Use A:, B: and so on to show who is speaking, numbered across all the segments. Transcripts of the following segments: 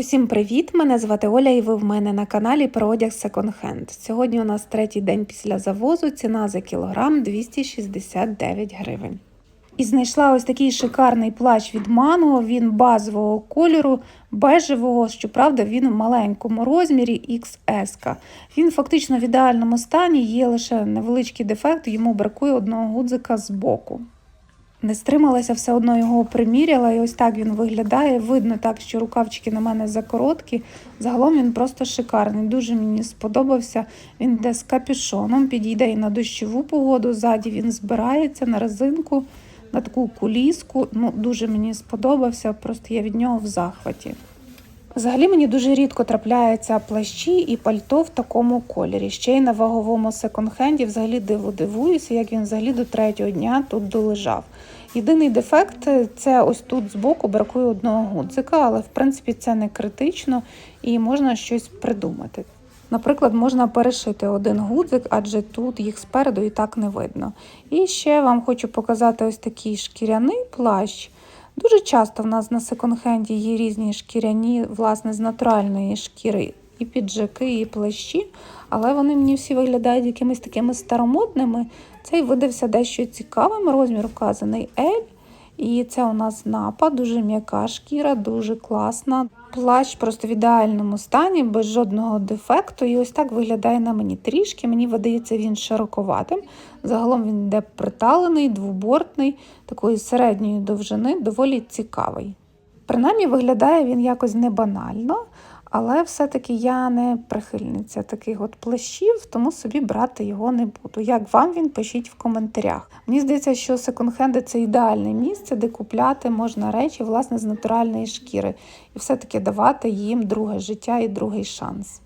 A: Усім привіт! Мене звати Оля, і ви в мене на каналі про одяг Hand. Сьогодні у нас третій день після завозу. Ціна за кілограм 269 гривень. І знайшла ось такий шикарний плащ від Манго. Він базового кольору, бежевого. Щоправда, він в маленькому розмірі XS. Він фактично в ідеальному стані, є лише невеличкий дефект, йому бракує одного гудзика з боку. Не стрималася, все одно його приміряла, і ось так він виглядає. Видно так, що рукавчики на мене закороткі. Загалом він просто шикарний. Дуже мені сподобався. Він йде з капюшоном, підійде і на дощову погоду. Ззаді він збирається на резинку, на таку куліску. Ну, дуже мені сподобався, просто я від нього в захваті. Взагалі мені дуже рідко трапляються плащі і пальто в такому кольорі. Ще й на ваговому секонд-хенді взагалі диву дивуюся, як він взагалі до третього дня тут долежав. Єдиний дефект це ось тут збоку бракує одного гудзика, але в принципі це не критично і можна щось придумати. Наприклад, можна перешити один гудзик, адже тут їх спереду і так не видно. І ще вам хочу показати ось такий шкіряний плащ. Дуже часто в нас на секонд-хенді є різні шкіряні, власне, з натуральної шкіри, і піджаки, і плащі, але вони мені всі виглядають якимись такими старомодними. Цей видався дещо цікавим. Розмір вказаний L. І це у нас напа, дуже м'яка шкіра, дуже класна. Плащ просто в ідеальному стані, без жодного дефекту. І ось так виглядає на мені трішки. Мені видається він широковатим. Загалом він йде приталений, двобортний, такої середньої довжини, доволі цікавий. Принаймні виглядає він якось не банально, але все-таки я не прихильниця таких от плащів, тому собі брати його не буду. Як вам він, пишіть в коментарях. Мені здається, що секонд-хенди – це ідеальне місце, де купляти можна речі власне з натуральної шкіри, і все-таки давати їм друге життя і другий шанс.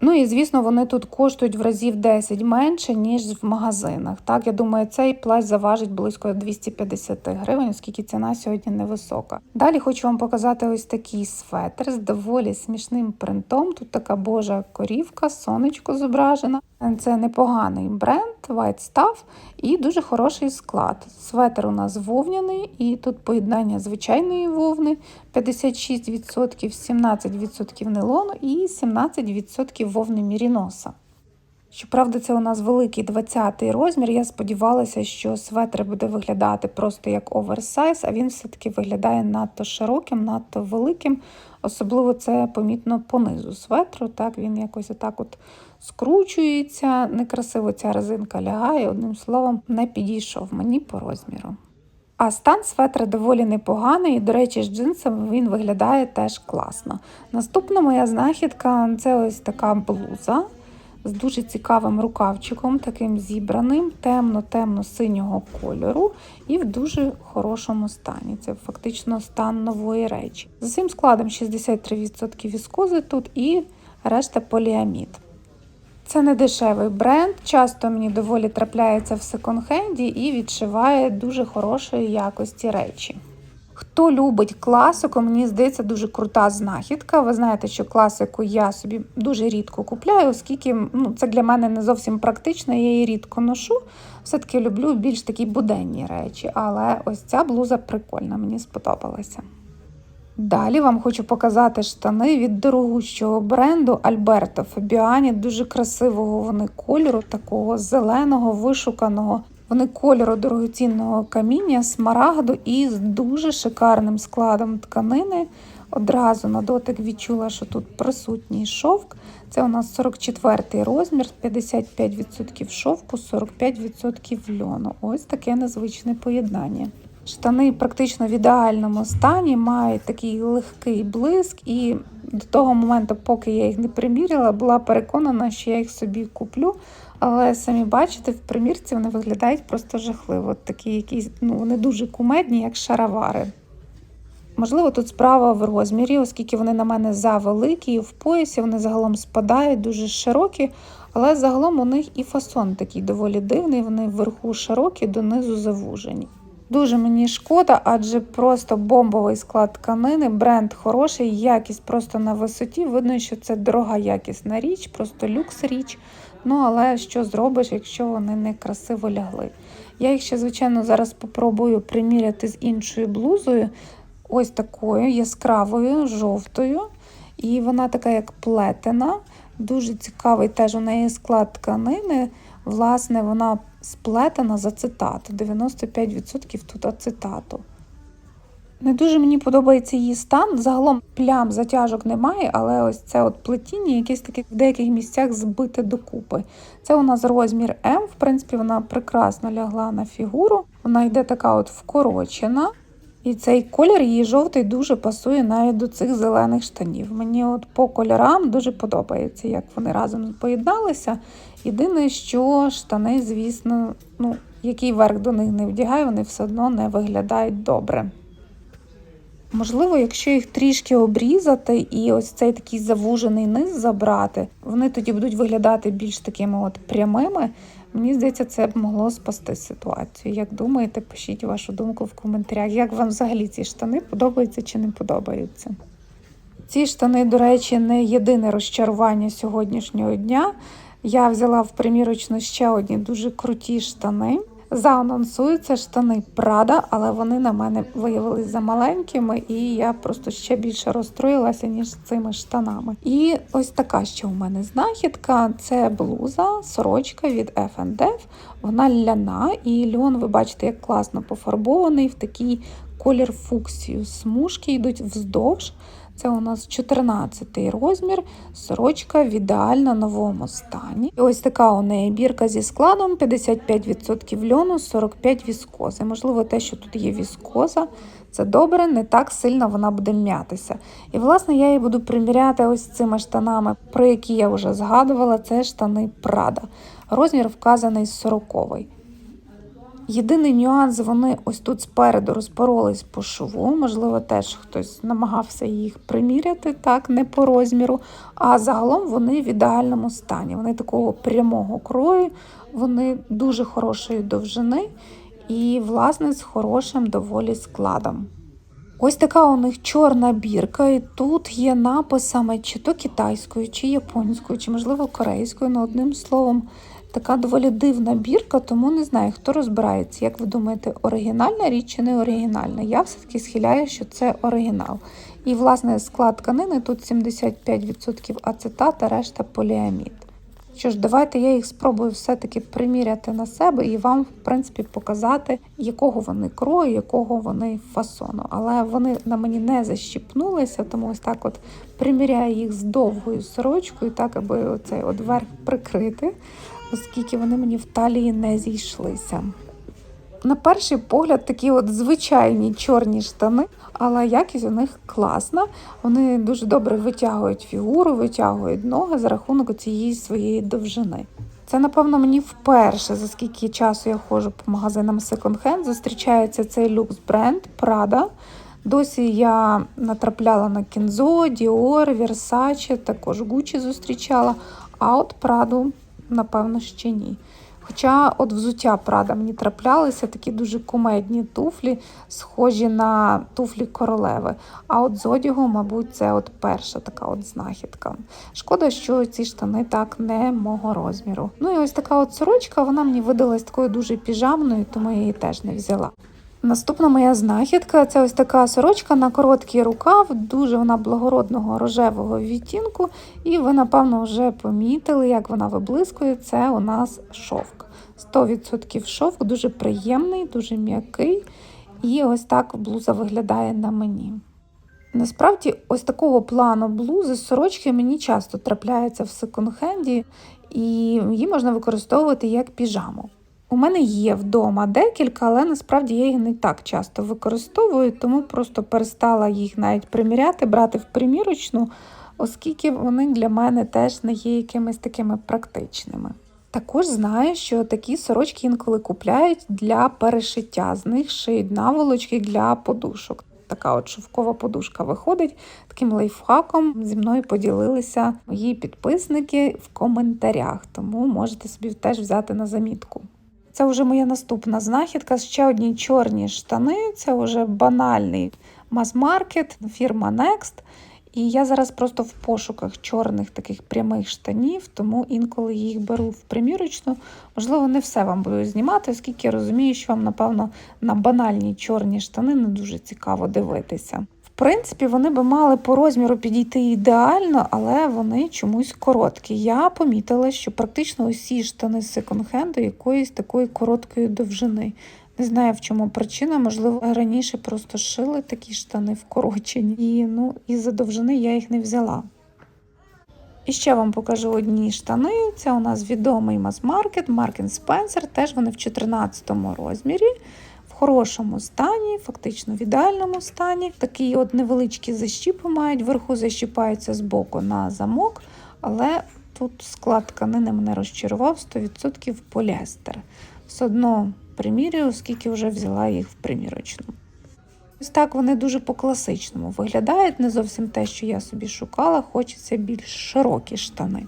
A: Ну і звісно, вони тут коштують в разів 10 менше, ніж в магазинах. Так, я думаю, цей плащ заважить близько 250 гривень, оскільки ціна сьогодні невисока. Далі хочу вам показати ось такий светр з доволі смішним принтом. Тут така божа корівка, сонечко зображена. Це непоганий бренд, White Stuff і дуже хороший склад. Светр у нас вовняний, і тут поєднання звичайної вовни 56%, 17% нейлону і 17% вовни міріноса. Щоправда, це у нас великий 20-й розмір. Я сподівалася, що светр буде виглядати просто як оверсайз, а він все-таки виглядає надто широким, надто великим. Особливо це помітно понизу светру. Так, Він якось отак от скручується, некрасиво ця резинка лягає, одним словом, не підійшов мені по розміру. А стан светра доволі непоганий, і, до речі, з джинсами він виглядає теж класно. Наступна моя знахідка це ось така блуза з дуже цікавим рукавчиком, таким зібраним, темно-темно-синього кольору і в дуже хорошому стані. Це фактично стан нової речі. За цим складом 63% віскози тут і решта поліамід. Це не дешевий бренд, часто мені доволі трапляється в секонд-хенді і відшиває дуже хорошої якості речі. Хто любить класику, мені здається, дуже крута знахідка. Ви знаєте, що класику я собі дуже рідко купляю, оскільки ну, це для мене не зовсім практично, я її рідко ношу. Все-таки люблю більш такі буденні речі, але ось ця блуза прикольна, мені сподобалася. Далі вам хочу показати штани від дорогущого бренду Альберто Фабіані. Дуже красивого вони кольору, такого зеленого, вишуканого. Вони кольору дорогоцінного каміння, смарагду і з дуже шикарним складом тканини. Одразу на дотик відчула, що тут присутній шовк. Це у нас 44 розмір, 55% шовку, 45% льону. Ось таке незвичне поєднання. Штани практично в ідеальному стані, мають такий легкий блиск, і до того моменту, поки я їх не приміряла, була переконана, що я їх собі куплю. Але самі бачите, в примірці вони виглядають просто жахливо. Такі якісь, ну, вони дуже кумедні, як шаровари. Можливо, тут справа в розмірі, оскільки вони на мене завеликі, і в поясі вони загалом спадають, дуже широкі, але загалом у них і фасон такий доволі дивний, вони вверху широкі, донизу завужені. Дуже мені шкода, адже просто бомбовий склад тканини, бренд хороший, якість просто на висоті. Видно, що це дорога якісна річ, просто люкс річ. Ну, але що зробиш, якщо вони не красиво лягли? Я їх ще, звичайно, зараз спробую приміряти з іншою блузою. ось такою яскравою, жовтою. І вона така, як плетена. Дуже цікавий теж у неї склад тканини. Власне, вона сплетена з ацетату. 95% тут ацетату. Не дуже мені подобається її стан. Загалом плям затяжок немає, але ось це от плетіння, якесь таке в деяких місцях збите докупи. Це у нас розмір М. В принципі, вона прекрасно лягла на фігуру. Вона йде така от вкорочена. І цей колір її жовтий дуже пасує навіть до цих зелених штанів. Мені от по кольорам дуже подобається, як вони разом поєдналися. Єдине, що штани, звісно, ну, який верх до них не вдягаю, вони все одно не виглядають добре. Можливо, якщо їх трішки обрізати і ось цей такий завужений низ забрати, вони тоді будуть виглядати більш такими от прямими. Мені здається, це б могло спасти ситуацію. Як думаєте, пишіть вашу думку в коментарях. Як вам взагалі ці штани подобаються чи не подобаються? Ці штани, до речі, не єдине розчарування сьогоднішнього дня. Я взяла в примірочну ще одні дуже круті штани. Заанонсуються штани Прада, але вони на мене виявилися замаленькими, і я просто ще більше розстроїлася, ніж цими штанами. І ось така ще у мене знахідка: це блуза, сорочка від F&F. Вона ляна, і льон, ви бачите, як класно пофарбований в такий колір фуксію. Смужки йдуть вздовж. Це у нас 14 розмір, сорочка в ідеально новому стані. І ось така у неї бірка зі складом: 55% льону, 45% віскози. Можливо, те, що тут є віскоза, це добре, не так сильно вона буде м'ятися. І, власне, я її буду приміряти ось цими штанами, про які я вже згадувала, це штани Прада. Розмір вказаний 40 Єдиний нюанс, вони ось тут спереду розпоролись по шву. Можливо, теж хтось намагався їх приміряти так, не по розміру. А загалом вони в ідеальному стані. Вони такого прямого крою, вони дуже хорошої довжини і, власне, з хорошим доволі складом. Ось така у них чорна бірка, і тут є написами чи то китайською, чи японською, чи, можливо, корейською, ну одним словом. Така доволі дивна бірка, тому не знаю, хто розбирається. Як ви думаєте, оригінальна річ чи не оригінальна? Я все-таки схиляю, що це оригінал. І, власне, склад тканини тут 75% ацетат, а решта поліамід. Що ж, давайте я їх спробую все-таки приміряти на себе і вам, в принципі, показати, якого вони крою, якого вони фасону. Але вони на мені не защіпнулися, тому ось так от приміряю їх з довгою сорочкою, так аби оцей от верх прикрити оскільки вони мені в талії не зійшлися. На перший погляд, такі от звичайні чорні штани, але якість у них класна. Вони дуже добре витягують фігуру, витягують ноги за рахунок цієї своєї довжини. Це, напевно, мені вперше, за скільки часу я ходжу по магазинам секонд-хенд, зустрічається цей люкс бренд Prada. Досі я натрапляла на Кінзо, Dior, Versace, також Gucci зустрічала. А от Праду напевно, ще ні. Хоча от взуття Прада мені траплялися такі дуже кумедні туфлі, схожі на туфлі королеви. А от з одягу, мабуть, це от перша така от знахідка. Шкода, що ці штани так не мого розміру. Ну і ось така от сорочка, вона мені видалась такою дуже піжамною, тому я її теж не взяла. Наступна моя знахідка це ось така сорочка на короткий рукав, дуже вона благородного рожевого відтінку. І ви, напевно, вже помітили, як вона виблискує. Це у нас шовк. 100% шовк, дуже приємний, дуже м'який. І ось так блуза виглядає на мені. Насправді, ось такого плану блузи, сорочки мені часто трапляються в секонд-хенді, і її можна використовувати як піжаму. У мене є вдома декілька, але насправді я їх не так часто використовую, тому просто перестала їх навіть приміряти, брати в примірочну, оскільки вони для мене теж не є якимись такими практичними. Також знаю, що такі сорочки інколи купляють для перешиття, з них шиють наволочки для подушок. Така от шовкова подушка виходить. Таким лайфхаком зі мною поділилися мої підписники в коментарях, тому можете собі теж взяти на замітку. Це вже моя наступна знахідка. Ще одні чорні штани. Це вже банальний мас-маркет, фірма Next. І я зараз просто в пошуках чорних таких прямих штанів, тому інколи їх беру в примірочну. Можливо, не все вам буду знімати, оскільки я розумію, що вам, напевно, на банальні чорні штани не дуже цікаво дивитися. В принципі, вони би мали по розміру підійти ідеально, але вони чомусь короткі. Я помітила, що практично усі штани з секонд-хенду якоїсь такої короткої довжини. Не знаю, в чому причина. Можливо, раніше просто шили такі штани вкорочені. І ну, із-за довжини я їх не взяла. І ще вам покажу одні штани. Це у нас відомий мас-маркет, Маркін Спенсер. Теж вони в 14 розмірі, хорошому стані, фактично в ідеальному стані. Такі от невеличкі защіпи мають, вверху защіпаються з боку на замок, але тут склад тканини мене розчарував 100% поліестер. Все одно примірюю, оскільки вже взяла їх в примірочну. Ось так вони дуже по-класичному виглядають, не зовсім те, що я собі шукала, хочеться більш широкі штани.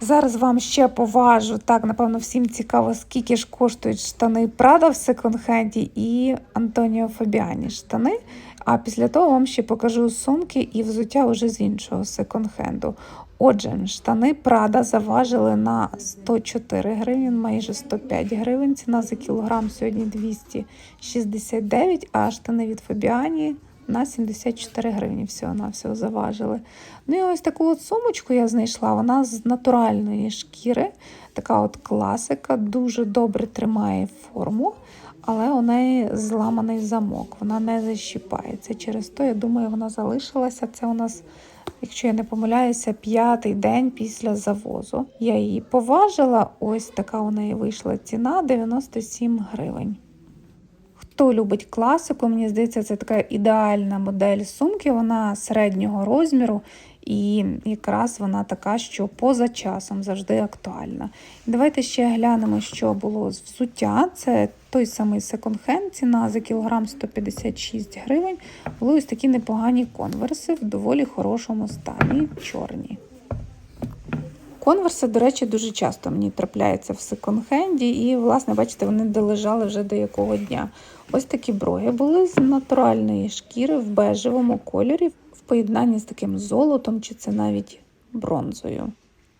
A: Зараз вам ще поважу, так, напевно, всім цікаво, скільки ж коштують штани Прада в секонд-хенді і Антоніо Фабіані штани. А після того вам ще покажу сумки і взуття вже з іншого секонд-хенду. Отже, штани Прада заважили на 104 гривні, майже 105 гривень. Ціна за кілограм сьогодні 269, а штани від Фабіані на 74 гривні всього-навсього заважили. Ну і ось таку от сумочку я знайшла, вона з натуральної шкіри, така от класика, дуже добре тримає форму, але у неї зламаний замок, вона не защіпається. Через то, я думаю, вона залишилася. Це у нас, якщо я не помиляюся, п'ятий день після завозу. Я її поважила, ось така у неї вийшла ціна 97 гривень. Хто любить класику, мені здається, це така ідеальна модель сумки, вона середнього розміру, і якраз вона така, що поза часом завжди актуальна. Давайте ще глянемо, що було з взуття. Це той самий секонд-хенд, ціна за кілограм 156 гривень. Були ось такі непогані конверси в доволі хорошому стані, чорні. Конверси, до речі, дуже часто мені трапляються в секонд-хенді, і, власне, бачите, вони долежали вже до якого дня. Ось такі броги були з натуральної шкіри в бежевому кольорі, в поєднанні з таким золотом, чи це навіть бронзою.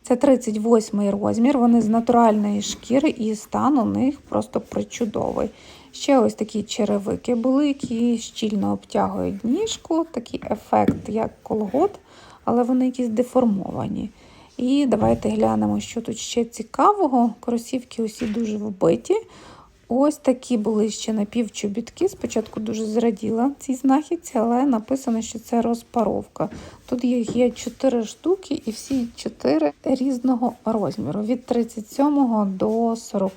A: Це 38-й розмір, вони з натуральної шкіри, і стан у них просто причудовий. Ще ось такі черевики були, які щільно обтягують ніжку, такий ефект, як колгот, але вони якісь деформовані. І давайте глянемо, що тут ще цікавого. Кросівки усі дуже вбиті. Ось такі були ще напівчобітки. Спочатку дуже зраділа цій знахідці, але написано, що це розпаровка. Тут їх є 4 штуки, і всі 4 різного розміру від 37 до 40.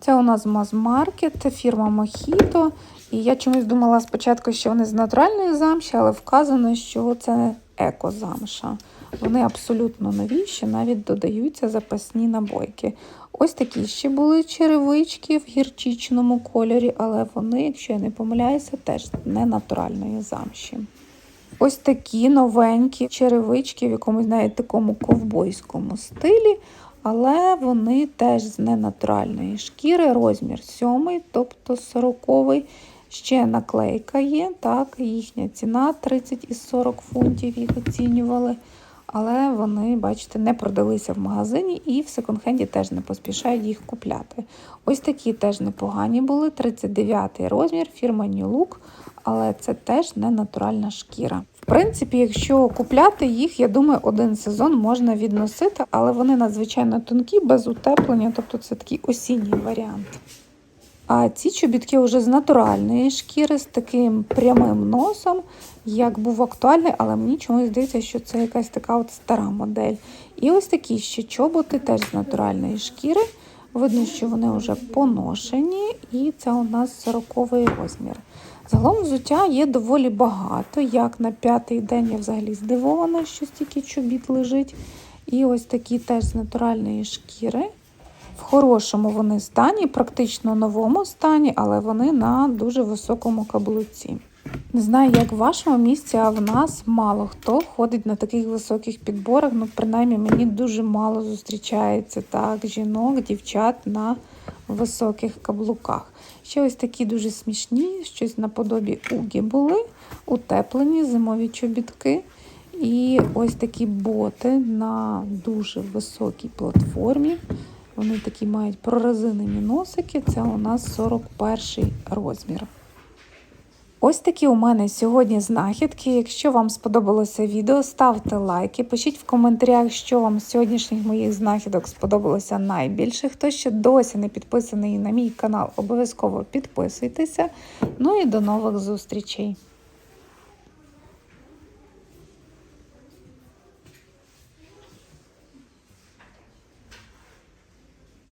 A: Це у нас маз-маркет, фірма Mojito. І я чомусь думала спочатку, що вони з натуральної замші, але вказано, що це еко-замша. Вони абсолютно нові, ще навіть додаються запасні набойки. Ось такі ще були черевички в гірчичному кольорі, але вони, якщо я не помиляюся, теж не натуральної замші. Ось такі новенькі черевички в якомусь навіть такому ковбойському стилі, але вони теж з ненатуральної шкіри, розмір 7, тобто 40 Ще наклейка є, так, їхня ціна 30 і 40 фунтів їх оцінювали. Але вони, бачите, не продалися в магазині і в секонд-хенді теж не поспішають їх купляти. Ось такі теж непогані були, 39 розмір, фірма New Look, але це теж не натуральна шкіра. В принципі, якщо купляти їх, я думаю, один сезон можна відносити, але вони надзвичайно тонкі, без утеплення, тобто це такий осінній варіант. А ці чобітки вже з натуральної шкіри, з таким прямим носом, як був актуальний, але мені чомусь здається, що це якась така от стара модель. І ось такі ще чоботи теж з натуральної шкіри. Видно, що вони вже поношені, і це у нас 40 розмір. Загалом взуття є доволі багато. Як на п'ятий день я взагалі здивована, що стільки чобіт лежить. І ось такі теж з натуральної шкіри. В хорошому вони стані, практично новому стані, але вони на дуже високому каблуці. Не знаю, як в вашому місці, а в нас мало хто ходить на таких високих підборах. Ну, принаймні, мені дуже мало зустрічається так, жінок, дівчат на високих каблуках. Ще ось такі дуже смішні, щось наподобі угі були, утеплені зимові чобітки. І ось такі боти на дуже високій платформі. Вони такі мають прорезинені носики. Це у нас 41 розмір. Ось такі у мене сьогодні знахідки. Якщо вам сподобалося відео, ставте лайки, пишіть в коментарях, що вам з сьогоднішніх моїх знахідок сподобалося найбільше. Хто ще досі не підписаний на мій канал, обов'язково підписуйтеся. Ну і до нових зустрічей!